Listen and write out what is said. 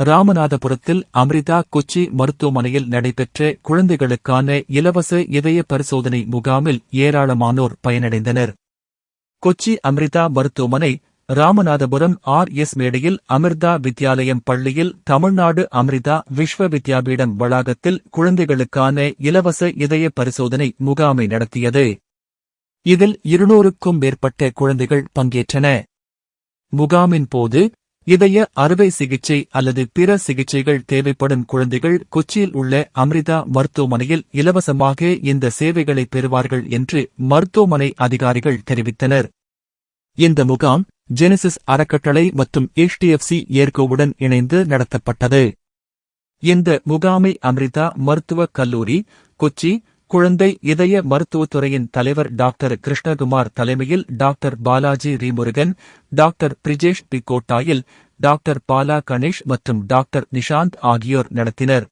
ராமநாதபுரத்தில் அம்ரிதா கொச்சி மருத்துவமனையில் நடைபெற்ற குழந்தைகளுக்கான இலவச இதய பரிசோதனை முகாமில் ஏராளமானோர் பயனடைந்தனர். கொச்சி அம்ரிதா மருத்துவமனை ராமநாதபுரம் ஆர் எஸ் மேடையில் அமிர்தா வித்யாலயம் பள்ளியில் தமிழ்நாடு அம்ரிதா விஸ்வ வித்யாபீடம் வளாகத்தில் குழந்தைகளுக்கான இலவச இதய பரிசோதனை முகாமை நடத்தியது. இதில் இருநூறுக்கும் மேற்பட்ட குழந்தைகள் பங்கேற்றன. முகாமின் போது இதய அறுவை சிகிச்சை அல்லது பிற சிகிச்சைகள் தேவைப்படும் குழந்தைகள் கொச்சியில் உள்ள அம்ரிதா மருத்துவமனையில் இலவசமாக இந்த சேவைகளை பெறுவார்கள் என்று மருத்துவமனை அதிகாரிகள் தெரிவித்தனர். இந்த முகாம் ஜெனிசிஸ் அறக்கட்டளை மற்றும் எச்டிஎஃப்சி ஏர்கோவுடன் இணைந்து நடத்தப்பட்டது. இந்த முகாமை அம்ரிதா மருத்துவக் கல்லூரி கொச்சி குழந்தை இதய மருத்துவத்துறையின் தலைவர் டாக்டர் கிருஷ்ணகுமார் தலைமையில் doctor Balaji ரீமுருகன் doctor Brijesh P Kottayil doctor Bala Ganesh மற்றும் டாக்டர் நிஷாந்த் ஆகியோர் நடத்தினர்.